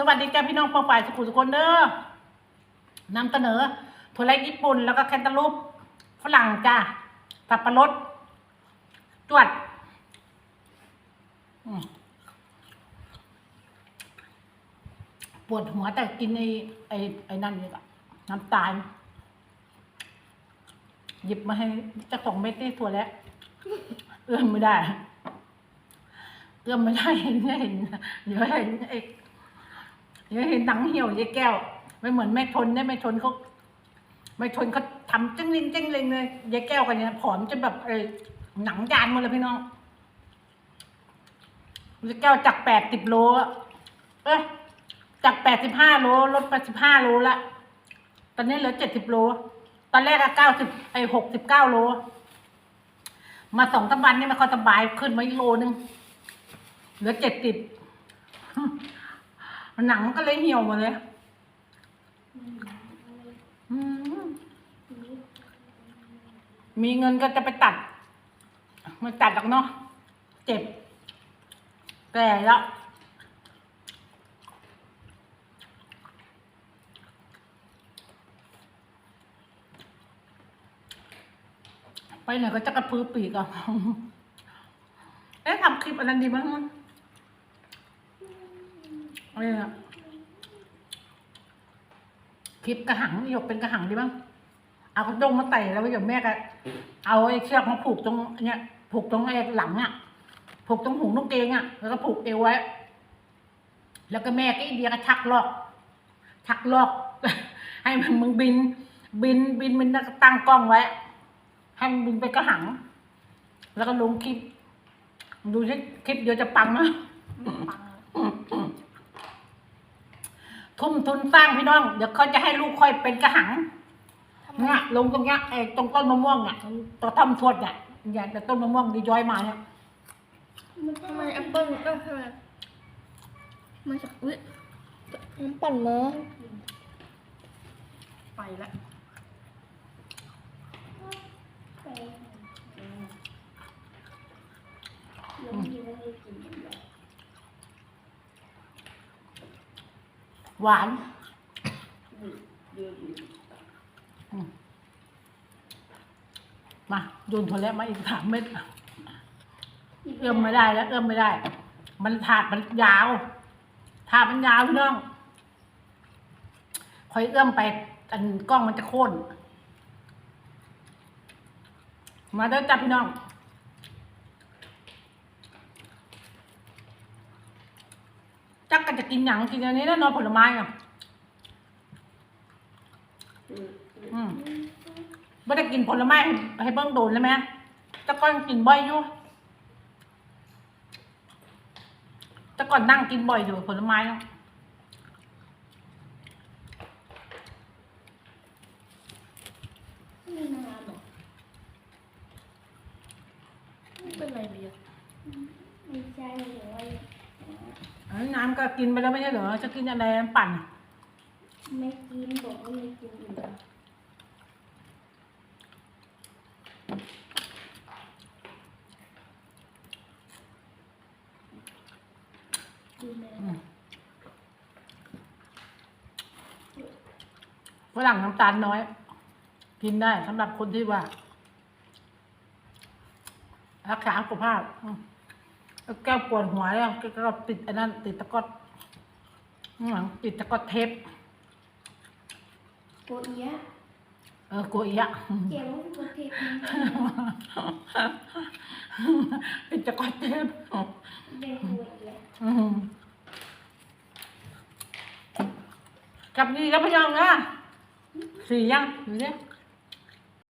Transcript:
สวัสดีจ้าพี่น้องปองป่ายสุขุมสุคนเด้อนำเสนอถั่วแระญี่ปุ่นแล้วก็แคนตาลูปฝรั่งจ้าสับปะรดจวดปวดหัวแต่กินไอ้ไอ้ไอ้นั่นนี่ก็น้ำตาล หยิบมาให้เจะสองเม็ดนี่ถั่วแล้ว เอื้อมไม่ได้ เอื้อมไม่ได้เห็นเห็นเดี๋ยวเห็นไอ้ เดี๋ยวเห็นหนังเหี่ยวยายแก้วไม่เหมือนแม่ทนเนี่ยแม่ทนเขาแม่ทนเขาทำจิ้งลิงจิ้งลิงเลยยายแก้วกันเนี่ยผอมจนแบบเออหนังยานหมดเลยพี่น้องยายแก้วจากแปดสิบโลเอ้ยจากแปดสิบห้าโลลดไปสิบห้าโลละตอนนี้เหลือเจ็ดสิบโล ตอนแรกอะเก้าสิบไอหกสิบเก้าโล มาสองสามวันนี่ม่ค่อยสบายขึ้นมาอีกโลนึงเหลือเจ็ดสิบ หนังก็เลยเหี่ยวหมดเลย อืมมีเงินก็จะไปตัดไม่ตัดหรอกเนาะเจ็บแก่แล้วไปไหนก็จะกระพือปีกอะเอ๊ะทำคลิปอะไรดีบ้างมั้ง อะไรอะคลิปกระหังหยกเป็นกระหังดีบ้างเอากระดงมาไต่แล้วเดี๋ยวแม่ก็เอาไอ้เชือกมาผูกตรงเนี้ยผูกตรงไอ้หลังอะผูกตรงหูนกเกงอะ แล้วก็ผูกเอวไว้ แล้วก็แม่ก็อีเดียก็ชักลอก ชักลอก ให้มันมึงบิน บินบินมันก็ตั้งกล้องไว้ให้มันบินไปกระหัง แล้วก็ลงคลิป ดูคลิปเดียวจะปังนะ ทุ่มทุนสร้างพี่น้อง เดี๋ยวเขาจะให้ลูกค่อยเป็นกระหังเนี่ยลงตรงเนี้ยไอ้ตรงต้นมะม่วงอะตัวทำทวดเนี่ยอย่างแต่ต้นมะม่วงดีย้อยมาเนี่ยทำไมแอปเปิ้ลก็ทำไมมาจากอุ้ยน้ำปั่นมาไปแล้ว หวานมาโยนถั่วแล้วมาอีกสามเม็ดเอื้อมไม่ได้แล้ว เอื้อมไม่ได้ มันถาดมันยาวถาดมันยาวพี่น้องคอยเอื้อมไป อันกล้องมันจะโค่นมาเด้อจ้าพี่น้อง จะกินหยังกินอันนี้แล้วนอนผลไม้อะอืมไม่ได้กินผลไม้ให้ให้เบิ้งโดนแล้วไหมแต่ก่อนกินบ่อยอยู่แต่ก่อนนั่งกินบ่อยอยู่ผลไม้อะไม่นานหรอไม่เป็นไรเลยไม่ใช่หรอว่าเอ้ย น้ำก็กินไปแล้วไม่ใช่เหรอ จะกินอะไรน้ำปั่นไม่กินบอกว่าไม่กินอยู่แล้วกินไหมอืมฝรั่งน้ำตาลน้อย กินได้สำหรับคนที่ว่า รักษาสุขภาพอืม แล้วแก้วปวดหัวแล้วแกก็ติดอันนั้นติดตะกร้อข้างหลังติดตะกร้อเทปโกเอียะเออโกอีอะเกี่ยวกับโกเทปมันติดตะกร้อเทปเป็นโกเอียะอืมกลับดีแล้วพี่น้องนะสี่ยังดูสิ